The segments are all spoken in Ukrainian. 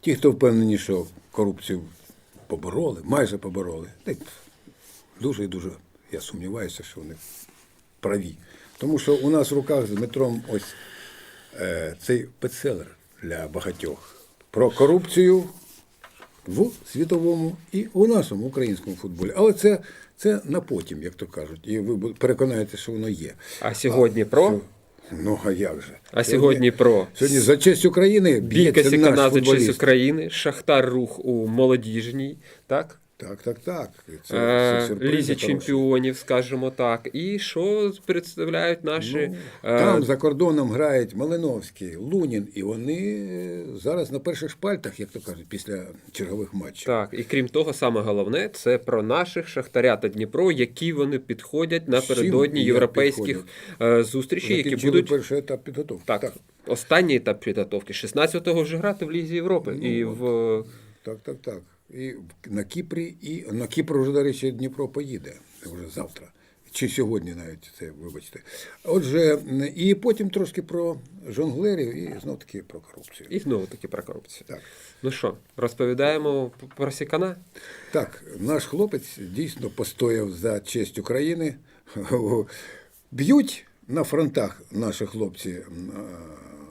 Ті, хто впевнені, що корупцію побороли, майже побороли, дуже і дуже я сумніваюся, що вони праві. Тому що у нас в руках з Дмитром ось е, цей бестселер для багатьох про корупцію в світовому і у нашому українському футболі. Але це, це на потім, як то кажуть, і ви переконаєтеся, що воно є. А сьогодні про? Ну а як же? А сьогодні про Сьогодні за честь України бійка б'ється наш Сікана за честь. України, Шахтар рух у молодіжній, так? Так, так, так. Це, Е, це сюрпризи Лізі чемпіонів, скажімо так. І що представляють наші Ну, е, Там за кордоном грають Малиновський, Лунін, і вони е, зараз на перших шпальтах, як то кажуть, після чергових матчів. Так, і крім того, саме головне це про наших Шахтаря та Дніпро, які вони підходять напередодні європейських е, зустрічей, які будуть перший етап підготовки. так, останній етап підготовки. 16-го вже грати в Лізі Європи. Ну, і в Так, так, так. І на Кіпрі, і на Кіпр вже, до речі, Дніпро поїде вже завтра. Чи сьогодні навіть це, вибачте. Отже, і потім трошки про жонглерів і знов таки про корупцію. і знову таки про корупцію. Так. Ну що, розповідаємо про Сікана? Так, наш хлопець дійсно постояв за честь України. Б'ють на фронтах наші хлопці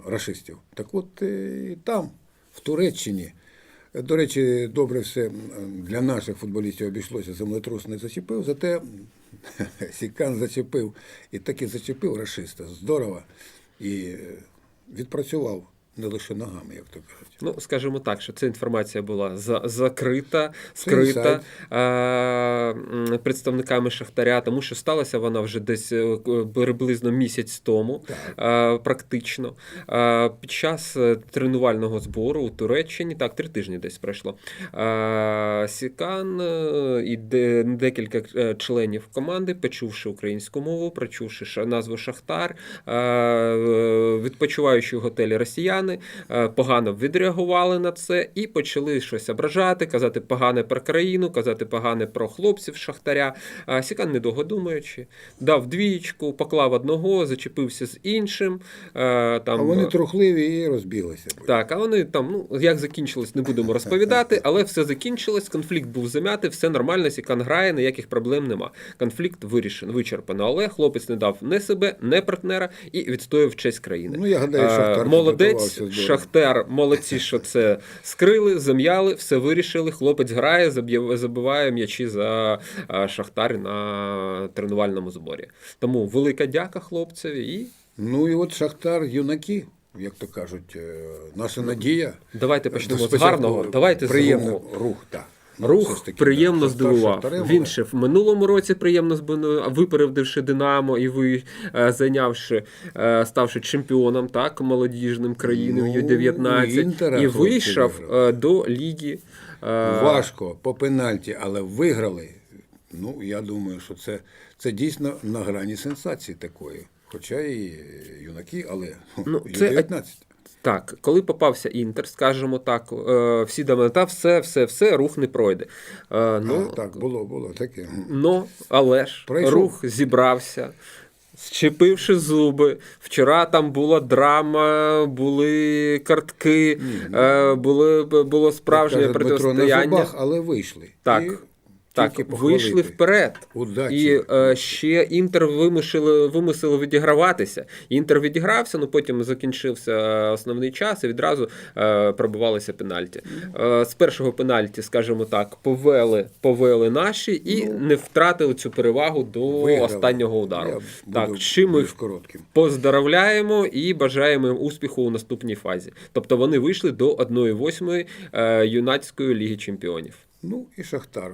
рашистів. Так от е, і там, в Туреччині. До речі, добре все для наших футболістів обійшлося, землетрус не зачепив, зате Сікан зачепив і таки зачепив расиста. Здорово. І е, відпрацював не лише ногами, як то кажуть. Ну, скажімо так, що ця інформація була за, закрита, скрита е, представниками Шахтаря, тому що сталася вона вже десь е, приблизно місяць тому, е, практично. Е, під час е, тренувального збору у Туреччині, так, три тижні десь пройшло. Е, Сікан е, і де, декілька членів команди, почувши українську мову, прочувши ша- назву Шахтар, відпочиваючи в готелі росіяни, е, погано відреагували на це і почали щось ображати, казати погане про країну, казати погане про хлопців Шахтаря. Сікан, недовго думаючи, дав двієчку, поклав одного, зачепився з іншим. е, Там, А вони трухливі і розбіглися. так, а вони там, ну як закінчилось, не будемо розповідати, але все закінчилось. Конфлікт був зам'ятий, все нормально. Сікан грає, ніяких проблем нема. Конфлікт вирішено, вичерпано. Але хлопець не дав не себе, не партнера і відстояв честь країни. Ну, я гадаю, Е, Шахтар молодець, здорово. Шахтар, молодці, що це скрили, зам'яли, все вирішили. Хлопець грає, забиває м'ячі за Шахтар на тренувальному зборі. Тому велика дяка хлопцеві і. Ну і от Шахтар юнаки, як то кажуть, е, наша надія. Давайте почнемо з гарного. Давайте з приємного руху. рух, так. Рух приємно. Здивував. Він ще в минулому році приємно випередивши Динамо і ви е, зайнявши, е, ставши чемпіоном, так, молодіжним країни Ну, Ю-19 і вийшов е, до ліги. Важко по пенальті, але виграли. Ну, я думаю, що це, це дійсно на грані сенсації такої. Хоча і юнаки, але Ну, це- Ю-19. Так, коли попався Інтер, скажімо так, е, всі думали, та все, все, все, рух не пройде. Е, Ну, А, так, було, було таке. Ну, але ж Пройшов. рух зібрався, зчепивши зуби. Вчора там була драма, були картки, е, були, було справжнє Як каже Дмитро, на протистояння. зубах, але вийшли. Так. Так, вийшли вперед. Удачі. І е, ще Інтер вимусили, вимусили відіграватися. Інтер відігрався, ну потім закінчився е, основний час і відразу е, пробивалися пенальті. Е, з першого пенальті, скажімо так, повели, повели наші і не втратили цю перевагу до Ну, Виграли. останнього удару. Я так, буду чим ми коротким. поздравляємо і бажаємо їм успіху у наступній фазі. Тобто вони вийшли до 1-8 е, юнацької ліги чемпіонів. Ну і Шахтар.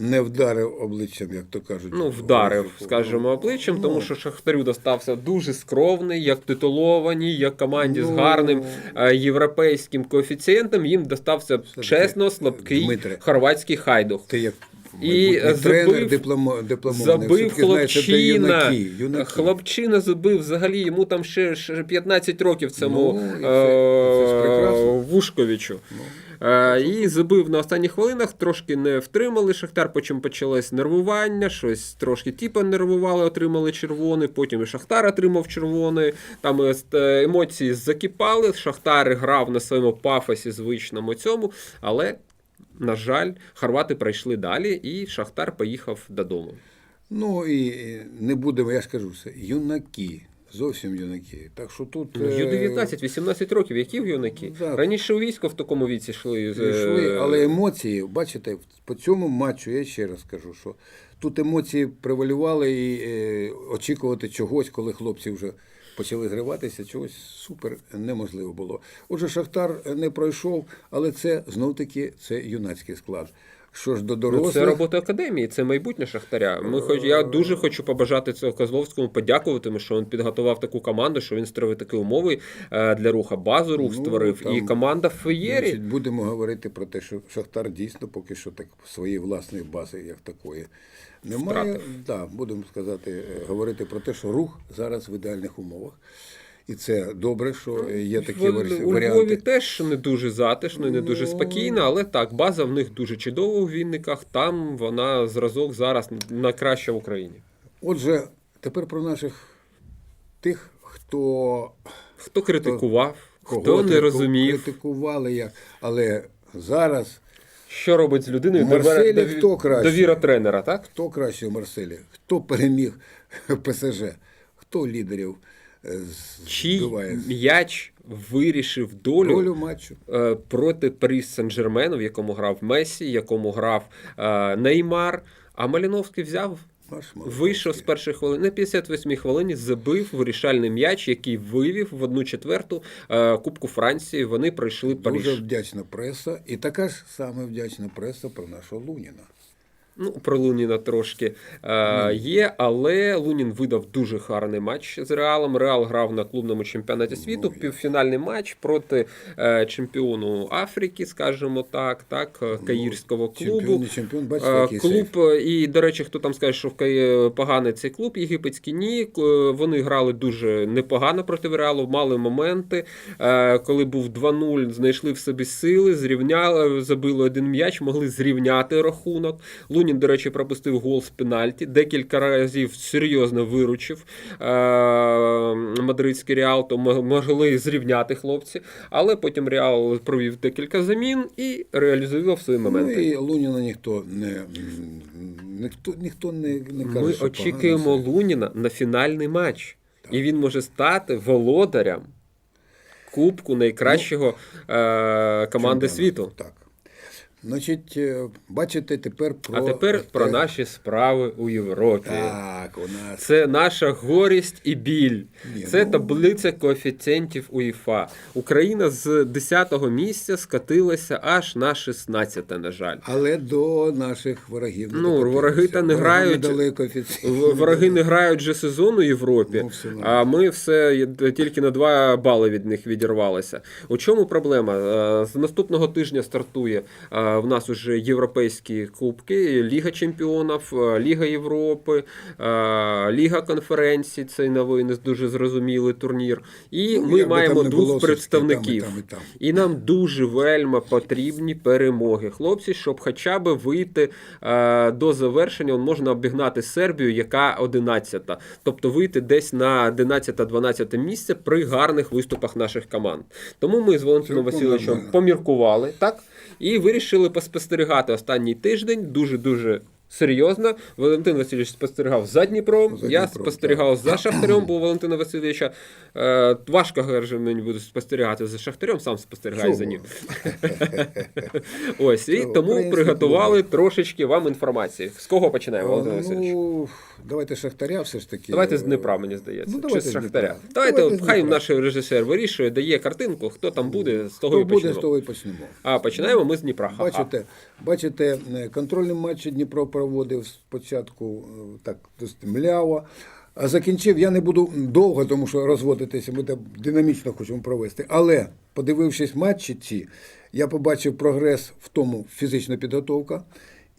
Не вдарив обличчям, як то кажуть. Ну, вдарив, скажімо, обличчям, ну, тому що Шахтарю достався дуже скромний, як титулований, як команді з Ну, гарним е, європейським коефіцієнтом. Їм достався чесно слабкий Дмитре, хорватський хайдух. Ти як І майбутній тренер забив, дипломо, забив хлопчина. юнаки, юнаки. Хлопчина забив взагалі йому там ще, ще 15 років цьому Ну, це- це е. Ну, Вушковичу. Е, І забив на останніх хвилинах, трошки не втримали Шахтар, потім почалось нервування, щось трошки типа нервували, отримали червоний, потім і Шахтар отримав червоний. Там е, е, емоції закипали. Шахтар грав на своєму пафосі звичному цьому, але. На жаль, хорвати пройшли далі, і Шахтар поїхав додому. Ну і не будемо, я ж кажу все, юнаки, зовсім юнаки. Так що тут Ну, е, Ю-19, 18 років, які в юнаки? Да. Раніше у військо в такому віці йшли. йшли, але емоції, бачите, по цьому матчу я ще раз скажу, що тут емоції превалювали і е, очікувати чогось, коли хлопці вже почали зриватися, чогось супер неможливо було. Отже, Шахтар не пройшов, але це знов таки це юнацький склад. Що ж до Ну, дорослих, це робота академії, це майбутнє Шахтаря. Ми хоч я дуже хочу побажати цього Козловському, подякувати, тому що він підготував таку команду, що він створив такі умови е, для руха. Базу рух Ну, створив, там, і команда в феєрі. Значить, будемо говорити про те, що Шахтар дійсно поки що так своєї власної бази, як такої, немає. Втратив. Да, будемо сказати, е, говорити про те, що рух зараз в ідеальних умовах. І це добре, що є такі В- варі- у варіанти. Львові теж не дуже затишно, не дуже Ну. спокійно, але так, база в них дуже чудова у Вінниках. Там вона зразок зараз найкраща в Україні. Отже, тепер про наших тих, хто Хто критикував, кого хто не розумів. критикували як. Але зараз Що робить з людиною Марселі довіра, хто краще? довіра тренера, так? хто краще в Марселі, хто переміг ПСЖ, хто лідерів Чий збиває м'яч вирішив долю, долю матчу. е, проти Парі Сен-Жермену, в якому грав Месі, в якому грав е, Неймар. А Маліновський взяв, вийшов з першої хвилини. На 58-й хвилині забив вирішальний м'яч, який вивів в одну четверту е, Кубку Франції. Вони пройшли Париж. Дуже вдячна преса, і така ж саме вдячна преса про нашого Луніна. Ну, про Луніна трошки е, є, але Лунін видав дуже гарний матч з Реалом. Реал грав на клубному чемпіонаті світу. Півфінальний матч проти е, чемпіону Африки, скажімо так, так, е, каїрського клубу. Чемпіон, не чемпіон, бачите, Е, Клуб, е, і, до речі, хто там скаже, що в Каї- поганий цей клуб, єгипетський ні. Е, Вони грали дуже непогано проти Реалу, мали моменти. Е, Коли був 2-0, знайшли в собі сили, зрівняли, забили один м'яч, могли зрівняти рахунок. Лунін, до речі, пропустив гол з пенальті, декілька разів серйозно виручив е, мадридський Реал, то мо- могли зрівняти хлопці. Але потім Реал провів декілька замін і реалізував свої Ну, моменти. і Луніна ніхто не ніхто, ніхто не, не каже, Ми що очікуємо погано. Луніна на фінальний матч. І він може стати володарем Кубку найкращого е, команди Чемпіонату, світу. Так. Значить, е, бачите тепер про. А тепер про наші справи у Європі. Так, у нас. Це наша горість і біль. Ні, Це ну- таблиця коефіцієнтів УЄФА. Україна з 10-го місця скатилася аж на 16-те, на жаль. Але до наших ворогів. не Ну, вороги та не Вороги грають. коефіцієнт. Вороги не грають вже сезон у Європі, Ну, а ми все тільки на 2 бали від них відірвалися. У чому проблема? Е, З наступного тижня стартує е, в нас уже європейські кубки, Ліга Чемпіонів, е, Ліга Європи, е, Ліга конференцій, цей новий не дуже зрозумілий турнір. І Ну, ми маємо двох представників. там і там, і там. І нам дуже вельми потрібні перемоги. Хлопці, щоб хоча б вийти е, до завершення, можна обігнати Сербію, яка 11-та. Тобто вийти десь на 11-12 місце при гарних виступах наших команд. Тому ми з Валентином Васильовичем поміркували, так? І вирішили поспостерігати останній тиждень дуже-дуже. Серйозно, Валентин Васильович спостерігав за Дніпром, За я Дніпром, спостерігав за Шахтарем, бо у Валентина Васильовича е, важко каже, мені буде спостерігати за Шахтарем, сам спостерігай за ним. Ось, і Чого? тому Український приготували трошечки вам інформації. З кого починаємо, Валентин Васильович? Ну, давайте Шахтаря все ж таки. Давайте з Дніпра, мені здається. Ну, Чи давайте з Шахтаря. Давайте, Давайте хай наш режисер вирішує, дає картинку, хто там буде, з того Хто і буде, з того і почнемо. А починаємо ми з Дніпра. Ха-ха. Бачите, бачите, е, контрольний матч Дніпро проводив спочатку е, так досить мляво. А закінчив, я не буду довго, тому що розводитися, ми так динамічно хочемо провести. Але подивившись матчі ці, я побачив прогрес в тому фізична підготовка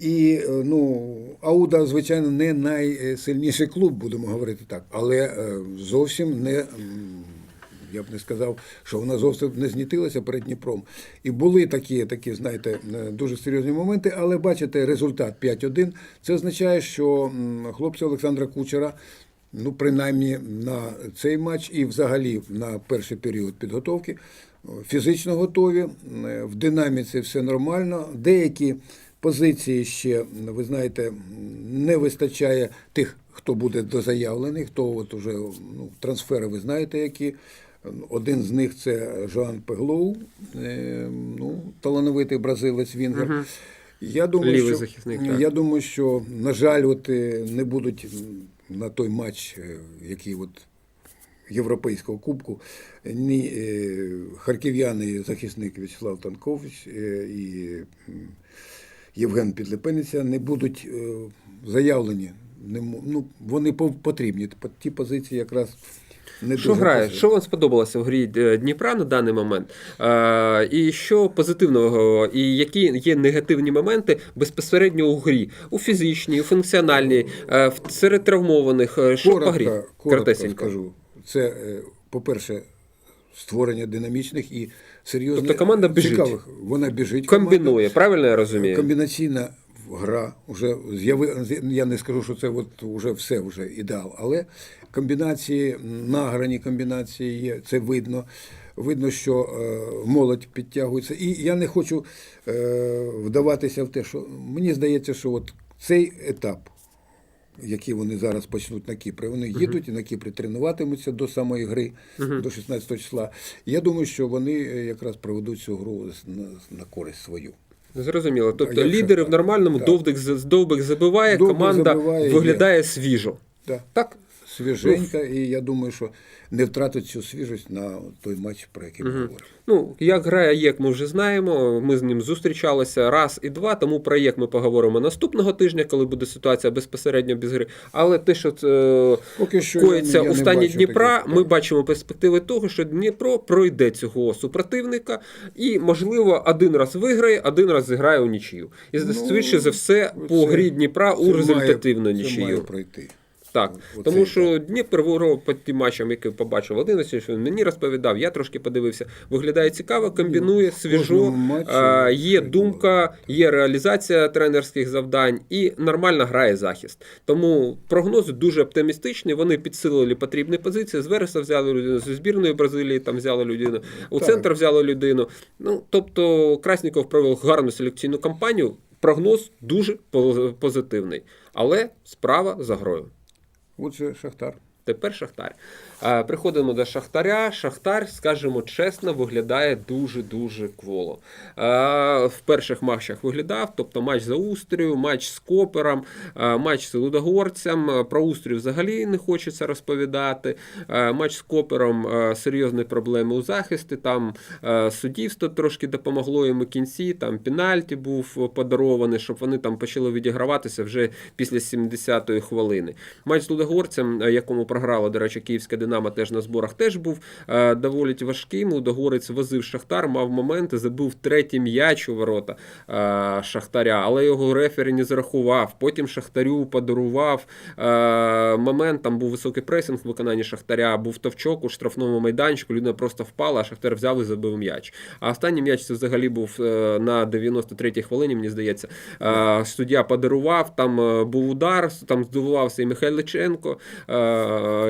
І е, ну, Ауда, звичайно, не найсильніший клуб, будемо говорити так, але е, зовсім не. Я б не сказав, що вона зовсім не знітилася перед Дніпром. І були такі, такі, знаєте, е, дуже серйозні моменти, але бачите, результат 5-1. Це означає, що хлопці Олександра Кучера, ну, принаймні на цей матч і взагалі на перший період підготовки, фізично готові, в динаміці все нормально. Деякі позиції ще, ви знаєте, не вистачає тих, хто буде дозаявлений, хто от уже ну, трансфери, ви знаєте, які. Один з них це Жоан Пеглоу, е, ну, талановитий бразилець Вінгер. Я думаю, Лівий що, захисник, так. я думаю, що, на жаль, от е, не будуть на той матч, е, який от Європейського кубку, ні е, харків'яни захисник В'ячеслав Танкович і Євген Підлепениця не будуть е, заявлені. Ну, вони потрібні. Ті позиції якраз не Що грає? Що вам сподобалося в грі е, Дніпра на даний момент? Е, і що позитивного, і які є негативні моменти безпосередньо у грі? У фізичній, у функціональній, в- серед травмованих. Що по грі? коротко, коротко скажу. Це, по-перше, створення динамічних і серйозних Тобто команда біжить. цікавих. Вона біжить. команда. Правильно я розумію? Комбінаційна гра вже з'яви. Я не скажу, що це от вже все вже ідеал, але комбінації, награні комбінації є, це видно. Видно, що е, молодь підтягується. І я не хочу е, вдаватися в те, що мені здається, що от цей етап, який вони зараз почнуть на Кіпрі, вони їдуть і на Кіпрі тренуватимуться до самої гри, до 16 числа. Я думаю, що вони е, якраз проведуть цю гру на, на користь свою. Зрозуміло. Тобто А лідери в нормальному так? довбик, довбик забиває, Довбик команда забиває, є. виглядає свіжо. Да. Так? Свіженька, і я думаю, що не втратить цю свіжість на той матч, про який ми говоримо. Ну, як грає ЄК, ми вже знаємо. Ми з ним зустрічалися раз і два. Тому про ЄК ми поговоримо наступного тижня, коли буде ситуація безпосередньо без гри. Але те, що е, Поки що коїться у стані Дніпра, таких, ми бачимо перспективи того, що Дніпро пройде цього супротивника і, можливо, один раз виграє, один раз зіграє у нічию. І Ну, швидше за все по грі Дніпра у результативну має, Це нічию. має пройти. Так, Оце тому що Дніпр ворог по тим матчам, який побачив один, що він мені розповідав, я трошки подивився. Виглядає цікаво, комбінує свіжо. а, Є думка, є реалізація тренерських завдань і нормально грає захист. Тому прогнози дуже оптимістичні. Вони підсилили потрібні позиції. З Вереса взяли людину, зі збірної Бразилії там взяли людину, у Так. центр взяли людину. Ну тобто Красніков провів гарну селекційну кампанію. Прогноз дуже позитивний, але справа за грою. Отже, Шахтар. Тепер Шахтар. Приходимо до Шахтаря. Шахтар, скажімо чесно, виглядає дуже-дуже кволо. В перших матчах виглядав, тобто матч за Устрію, матч з Копером, матч з Лудогорцем. Про Устрію взагалі не хочеться розповідати. Матч з Копером серйозні проблеми у захисті. Там суддівство трошки допомогло йому кінці. Там пенальті був подарований, щоб вони там почали відіграватися вже після 70-ї хвилини. Матч з Лудогорцем, якому програла, до речі, Київська Динамо теж на зборах теж був е, доволі важким. Лудогорець возив Шахтар, мав моменти, забив третій м'яч у ворота е, Шахтаря, але його рефері не зарахував. Потім Шахтарю подарував е, момент. Там був високий пресинг в виконанні Шахтаря, був товчок у штрафному майданчику. Людина просто впала, а Шахтар взяв і забив м'яч. А останній м'яч це взагалі був на 93-й хвилині, мені здається. Суддя подарував, там був удар, там здивувався і Михайличенко,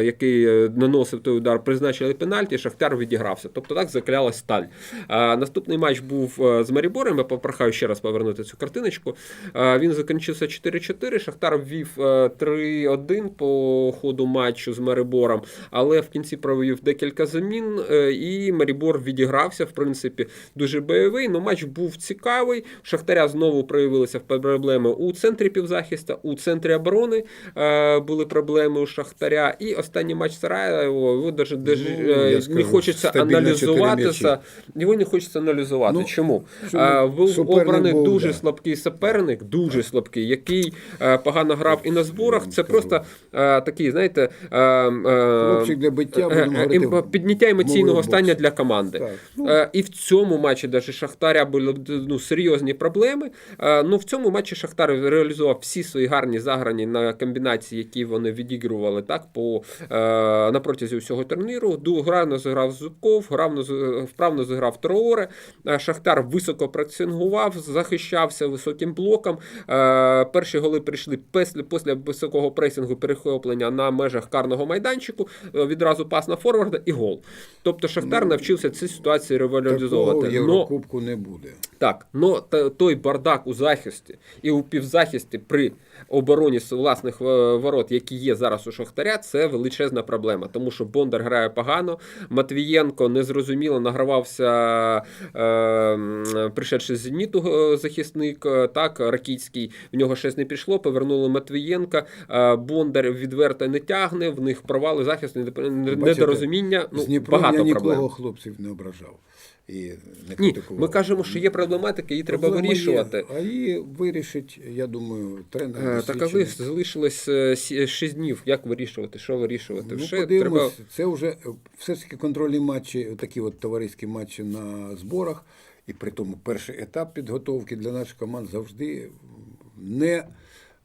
який е, наносив той удар, призначили пенальті, Шахтар відігрався. Тобто так заклялась сталь. Е, Наступний матч був е, з Маріборем. Я попрохаю ще раз повернути цю картиночку. Е, Він закінчився 4-4. Шахтар ввів е, 3-1 по ходу матчу з Марибором, але в кінці провів декілька замін, е, і Марібор відігрався. В принципі, дуже бойовий. Ну матч був цікавий. Шахтаря знову проявилися проблеми у центрі півзахиста, у центрі оборони е, були проблеми у Шахтаря. і останній матч Сараєво, його даже, даже Ну, е, не скажу, хочеться аналізуватися. Його не хочеться аналізувати. Ну, Чому? А, був обраний був, дуже да. слабкий суперник, дуже слабкий, який е, погано грав і на зборах. Це просто е, такий, знаєте, е, е, Хлопчик для биття, ем- підняття емоційного стання для команди. Так, ну. І в цьому матчі даже Шахтаря були ну, серйозні проблеми. Е, Ну, в цьому матчі Шахтар реалізував всі свої гарні заграні на комбінації, які вони відігрували так по на протязі всього турніру. Ду грано зіграв Зубков, гравно вправно зіграв Трооре. Е, Шахтар високо пресингував, захищався високим блоком. Е, Перші голи прийшли після, після високого пресингу перехоплення на межах карного майданчику. Е, Відразу пас на форварда і гол. Тобто Шахтар навчився ці ситуації Такого в. Но Єврокубку не буде. так, но той бардак у захисті і у півзахисті при обороні власних е, ворот, які є зараз у Шахтаря, це величезна проблема. Тому що Бондар грає погано, Матвієнко незрозуміло награвався е, м, з Зеніту е, захисник, е, так, Ракіцький, в нього щось не пішло, повернули Матвієнка, е, Бондар відверто не тягне, в них провали захисту, недо- недорозуміння, з ну, Дніпром багато я нікого проблем. хлопців не ображав. І не Ні, ми кажемо, що є проблематика, її треба Проблема є, вирішувати. А її вирішить, я думаю, тренер. Е, Так, а ви залишилось 6 днів. Як вирішувати? Що вирішувати? Ну, Ще подивимось, треба. це вже е, все ж таки контрольні матчі, такі от товариські матчі на зборах. І при тому перший етап підготовки для наших команд завжди не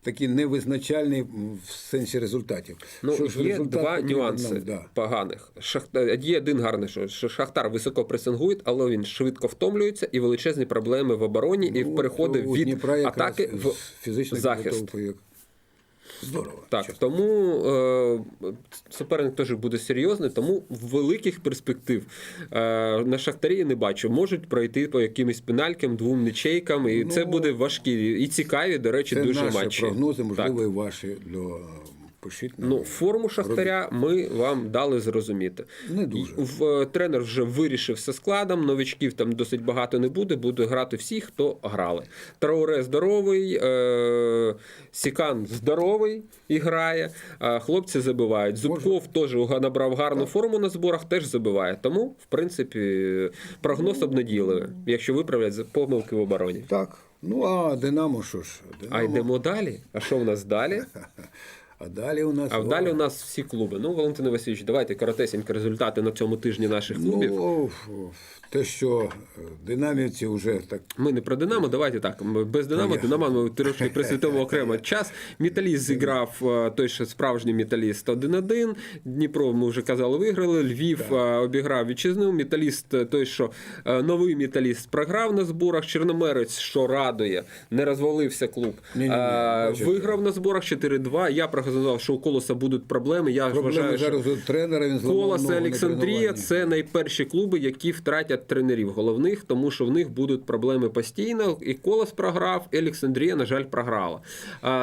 такий невизначальний в сенсі результатів. Ну, Що ж є результат два нюанси нам, да. поганих. Шахтар є один гарний, що, Шахтар високо пресингує, але він швидко втомлюється і величезні проблеми в обороні, і в переходи від атаки в фізичний захист. як Здорово. Так, чесно. тому е, суперник теж буде серйозний, тому великих перспектив е, на Шахтарі я не бачу. Можуть пройти по якимось пеналькам, двом нічейкам, і Ну, це буде важкі і цікаві, до речі, Це дуже наші матчі. прогнози, можливо, Так. і ваші для пишіть. нам. Ну, форму Шахтаря ми вам дали зрозуміти. Не дуже. В, е, тренер вже вирішив все складом. Новичків там досить багато не буде. Буде грати всі, хто грали. Трауре здоровий, е, Сікан здоровий і грає. е, хлопці забивають. Зубков теж набрав гарну форму на зборах, теж забиває. Тому, в принципі, прогноз обнадійливий, якщо виправлять помилки в обороні. Так. Ну а Динамо що ж? Динамо. А йдемо далі. А що в нас далі? А далі у нас. А далі у нас всі клуби. Ну, Валентин Васильович, давайте коротесенько результати на цьому тижні наших клубів. Ну, те, що е, динамівці вже так. Ми не про Динамо, давайте так. Без Динамо. Динамо ми трошки присвятимо окремо час. Металіст зіграв е, той, що справжній металіст 1-1. Дніпро, ми вже казали, виграли. Львів е, обіграв вітчизну. Металіст, той, що новий металіст програв на зборах. Чорномерець, що радує, не розвалився клуб. Ні-ні-ні, Е, бачите. Виграв на зборах 4-2. Я прогнозував, що у Колоса будуть проблеми. Я Проблеми вважаю, що зараз у тренера він Колос і Олександрія це найперші клуби, які втратять тренерів головних, тому що в них будуть проблеми постійно. І Колос програв, і Олександрія, на жаль, програла.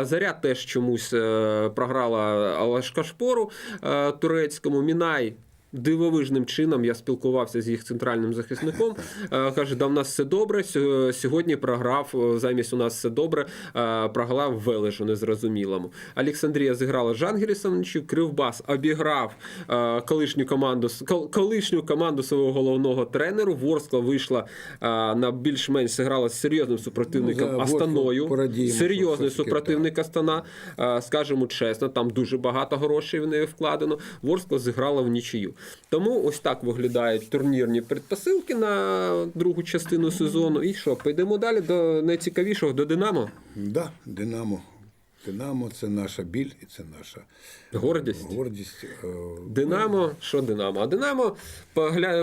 Заря теж чомусь е, програла Алашкашпору е, турецькому. Мінай. Дивовижним чином я спілкувався з їх центральним захисником. Е, Каже, да в нас все добре. Сьо- Сьогодні програв е, замість у нас все добре. е, Програв Вележу незрозумілому. Олександрія зіграла з Жангерісом. Кривбас обіграв колишню команду колишню команду свого головного тренеру. Ворскла вийшла на більш-менш зіграла з серйозним супротивником Ну, Астаною. Серйозний супротивник Астана. Скажемо чесно, там дуже багато грошей в неї вкладено. Ворскла зіграла в нічию. Тому ось так виглядають турнірні предпосилки на другу частину сезону. І що, підемо далі до найцікавішого до Динамо. Да, Динамо. Динамо це наша біль і це наша Гордість. гордість. Е, Динамо, що Динамо? А Динамо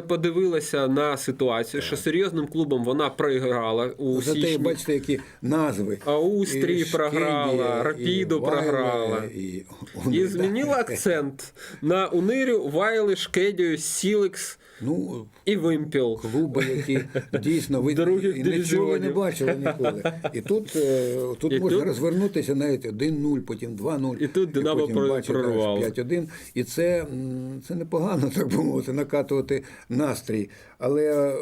подивилася на ситуацію, що серйозним клубом вона програла у Зате, січні. бачите, які назви. Аустрії програла, Рапіду програла. І, І змінила акцент на Унирю, Вайли, Шкедію, Сілекс Ну, і Вимпіл. клуби, які дійсно ви і нічого не бачили ніколи. І тут, е, тут І можна тут- розвернутися навіть 1-0, потім 2-0. І тут «Динамо» про- прорвало. 5-1. І це, це непогано, так би мовити, накатувати настрій. Але е,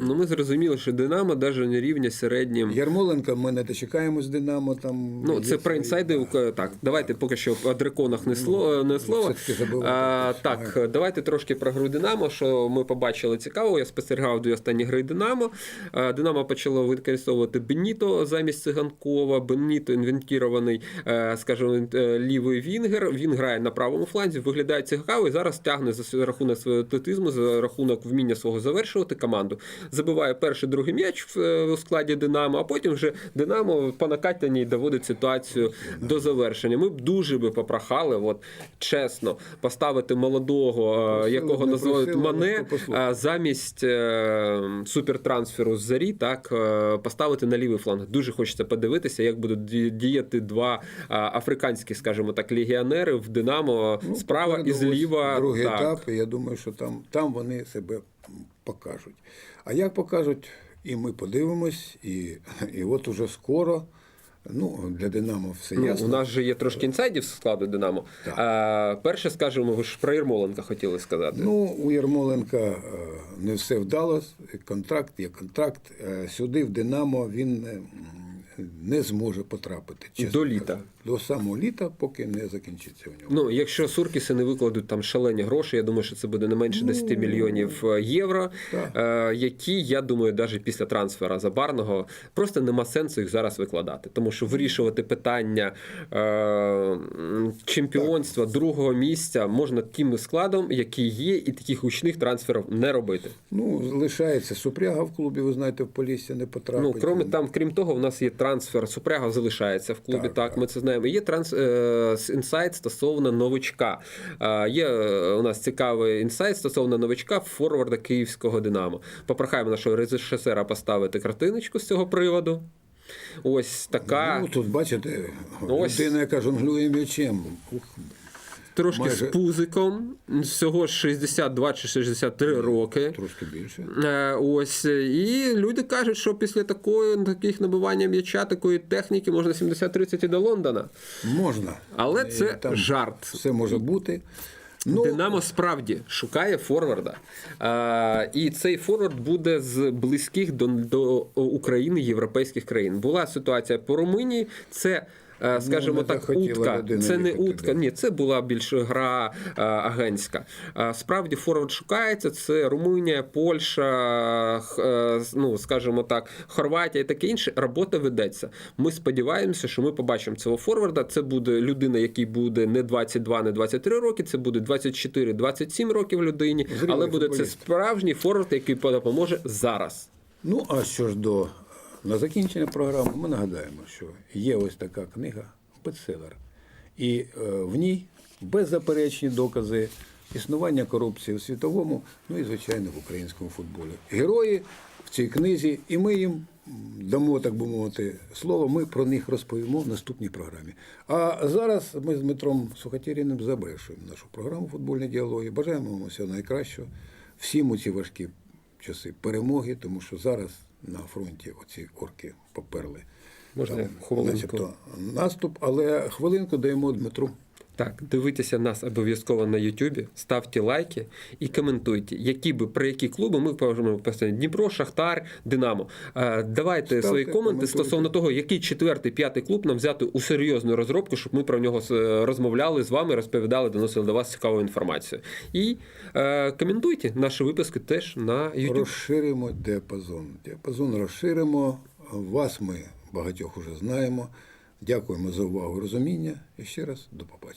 Ну, ми зрозуміли, що Динамо навіть не рівня з середнім. Ярмоленка ми не дочекаємось Динамо. Там Ну, це про інсайди. Так, давайте поки що о драконах не слово. Не слово. А, так, давайте трошки про гру Динамо. Що ми побачили цікаво. Я спостерігав дві останні гри Динамо. Динамо почало використовувати Беніто замість Циганкова. Беніто інвентірований, е, скажімо, е, лівий вінгер. Він грає на правому фланзі, виглядає цікаво і зараз тягне за рахунок свого атлетизму, за рахунок вміння свого завершувати команду. Забиває перший другий м'яч е, у складі Динамо, а потім вже Динамо по накатанні доводить ситуацію до завершення. Ми б дуже би попрохали, от чесно, поставити молодого, е, якого називають Мане, е, замість е, супертрансферу з зарі, так е, поставити на лівий фланг. Дуже хочеться подивитися, як будуть діяти два е, африканські, скажімо так, легіонери в Динамо Ну, справа і зліва. Другий так. етап, і я думаю, що там, там вони себе покажуть. А як покажуть, і ми подивимось, і, і от уже скоро. Ну, для Динамо все Ну, ясно. у нас же є трошки інсайдів з складу Динамо. Так. А, перше, скажемо, ви ж про Єрмоленка хотіли сказати. Ну, у Ярмоленка е, не все вдалося. Контракт є контракт. Е, Сюди в Динамо він е, не зможе потрапити. чесно До кажучи. літа. До самого літа, поки не закінчиться у нього. Ну, якщо Суркіси не викладуть там шалені гроші, я думаю, що це буде не менше 10 мільйонів е, євро, Ну, е, які, я думаю, навіть після трансфера Забарного просто нема сенсу їх зараз викладати. Тому що вирішувати питання е, чемпіонства другого місця можна тим складом, який є, і таких гучних трансферів не робити. Ну, лишається Супряга в клубі, ви знаєте, в Полісся не потрапить. Ну, крім там, крім того, у нас є трансфер. Супряга залишається в клубі. Так, Так, ми це знаємо. Є транс е, інсайт стосовно новичка. Е, є е, у нас цікавий інсайт стосовно новичка форварда київського Динамо. Попрохаємо нашого режисера поставити картиночку з цього приводу. Ось така. Ну, тут бачите, Ось. людина, яка жонглює м'ячем. Трошки майже- з пузиком, всього 62 чи 63 роки. трошки більше. Е, Ось і люди кажуть, що після такої таких набивання м'яча, такої техніки можна 70-30 і до Лондона. Можна. Але І це там жарт. Все може бути. Ну, Динамо справді шукає форварда. А, і цей форвард буде з близьких до, до України європейських країн. Була ситуація по Румунії. Це. Е, Скажімо Ну, так, утка. Це не утка. Ні, це була більш гра е, агентська. Е, Справді форвард шукається. Це Румунія, Польща, ну скажімо так, Хорватія і таке інше. Робота ведеться. Ми сподіваємося, що ми побачимо цього форварда. Це буде людина, який буде не 22, не 23 роки. Це буде 24-27 років людині, Зрілий але буде це справжній форвард, який допоможе зараз. Ну, а що ж до на закінчення програми, ми нагадаємо, що є ось така книга бестселер. І е, в ній беззаперечні докази існування корупції у світовому, ну і звичайно в українському футболі. Герої в цій книзі, і ми їм дамо, так би мовити, слово, ми про них розповімо в наступній програмі. А зараз ми з Дмитром Сухотєріним завершуємо нашу програму Футбольні діалоги. Бажаємо вам всього найкращого. Всім у ці важкі часи перемоги, тому що зараз на фронті оці орки поперли. Можна Там, хвилинку? начебто, наступ, але хвилинку даємо Дмитру. Так, дивитеся нас обов'язково на Ютубі, ставте лайки і коментуйте, які би про які клуби ми можемо поставити. Дніпро, Шахтар, Динамо. Е, Давайте Ставте, свої коменти стосовно того, який четвертий, п'ятий клуб нам взяти у серйозну розробку, щоб ми про нього розмовляли з вами, розповідали, доносили до вас цікаву інформацію. І е, коментуйте наші випуски теж на YouTube. Розширимо діапазон. Діапазон розширимо. Вас ми багатьох уже знаємо. Дякуємо за увагу і розуміння. І ще раз до побачення.